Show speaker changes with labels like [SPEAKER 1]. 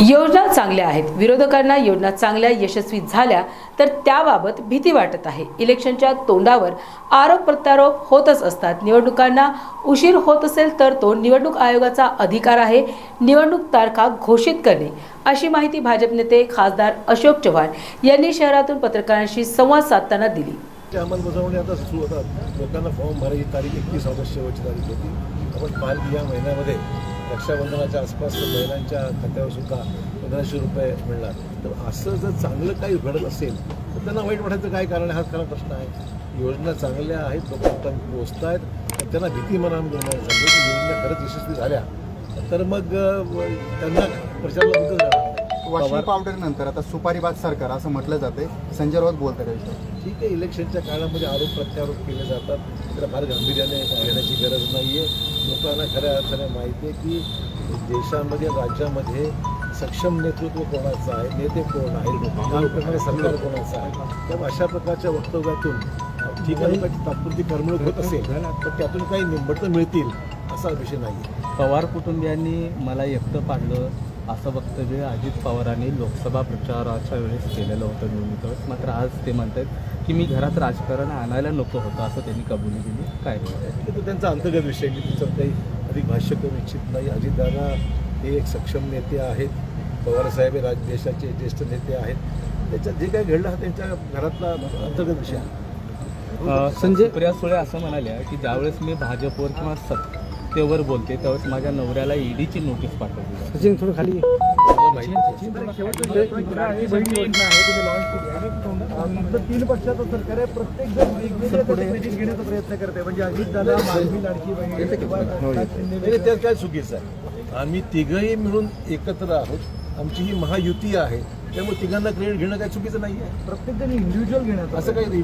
[SPEAKER 1] योजना चांगल्या आहेत. विरोधकांना योजना चांगल्या यशस्वी झाल्या तर त्याबाबत भीती वाटत आहे. इलेक्शनच्या तोंडावर आरोप प्रत्यारोप होतच असतात. निवडणुकांना उशीर होत असेल तर तो निवडणूक आयोगाचा अधिकार आहे. निवडणूक तारखा घोषित करणे. अशी माहिती भाजप नेते खासदार अशोक चव्हाण यांनी शहरातून पत्रकारांशी संवाद साधताना दिली.
[SPEAKER 2] अंमलबजावणी आता सुरू होतात. लोकांना फॉर्म भरायची तारीख एकतीस ऑगस्ट शेवटची तारीख होती. आपण पाहाल या महिन्यामध्ये रक्षाबंधनाच्या आसपास महिलांच्या खात्यावर सुद्धा पंधराशे रुपये मिळणार. तर असं जर चांगलं काही घडत असेल तर त्यांना वाईट वाटायचं काय कारण आहे? हा खरा प्रश्न आहे. योजना चांगल्या आहेत लोकांपर्यंत पोहोचत आहेत त्यांना भीती मनात निर्माण झाली की योजना खरंच यशस्वी झाल्या. तर मग त्यांना प्रचाराला मुद्दा जाणार
[SPEAKER 3] वॉशिंग पावडर नंतर आता सुपारीबाद सरकार असं म्हटलं जाते संजय राऊत बोलतात
[SPEAKER 2] ठीक आहे इलेक्शनच्या काळामध्ये आरोप प्रत्यारोप केले जातात. त्याला फार गांभीर्याने घेण्याची गरज नाही आहे लोकांना खऱ्या अर्थाने माहिती आहे की देशामध्ये राज्यामध्ये सक्षम नेतृत्व कोणाचं आहे नेते कोण आहे काम करणारं सरकार कोणाचं आहे? तर अशा प्रकारच्या वक्तव्यातून ठीक आहे तात्पुरती करमणूक होत असेल तर त्यातून काही निंबटं मिळतील असा विषय नाही
[SPEAKER 4] पवार कुटुंबियांनी मला एकटं पाडलं असं वक्तव्य अजित पवारांनी लोकसभा प्रचाराच्या वेळेस केलेलं होतं निवडणुकीत मात्र आज ते म्हणतात की मी घरात राजकारण आणायला नको होतं असं त्यांनी कबुली दिली. काय
[SPEAKER 2] तो त्यांचा अंतर्गत विषय मी त्याच्यावर काही अधिक भाष्य करू इच्छित नाही. अजितदादा हे एक सक्षम नेते आहेत. पवारसाहेब हे राज देशाचे ज्येष्ठ नेते आहेत. त्याच्यात जे काही घडलं हा त्यांच्या घरातला अंतर्गत विषय
[SPEAKER 4] संजय प्रिया सुळे असं म्हणाल्या की ज्यावेळेस मी भाजपवर किंवा सत्तेवर बोलते त्यावेळेस माझ्या नवऱ्याला ईडीची नोटीस पाठवली
[SPEAKER 5] सचिन थोडं खाली
[SPEAKER 2] तीन पक्षाचं सरकार आहे प्रत्येक जण वेगवेगळ्या घेण्याचा प्रयत्न करते म्हणजे अजितदादा माझी लाडकी बहीण त्यात काय चुकीचं आहे? आम्ही तिघही मिळून एकत्र आहोत. आमची ही महायुती आहे. त्यामुळे तिघांना क्रेडिट घेणं काय चुकीचं नाही आहे
[SPEAKER 5] प्रत्येक जण इंडिव्हिज्युअल घेण्याचा
[SPEAKER 2] असं काही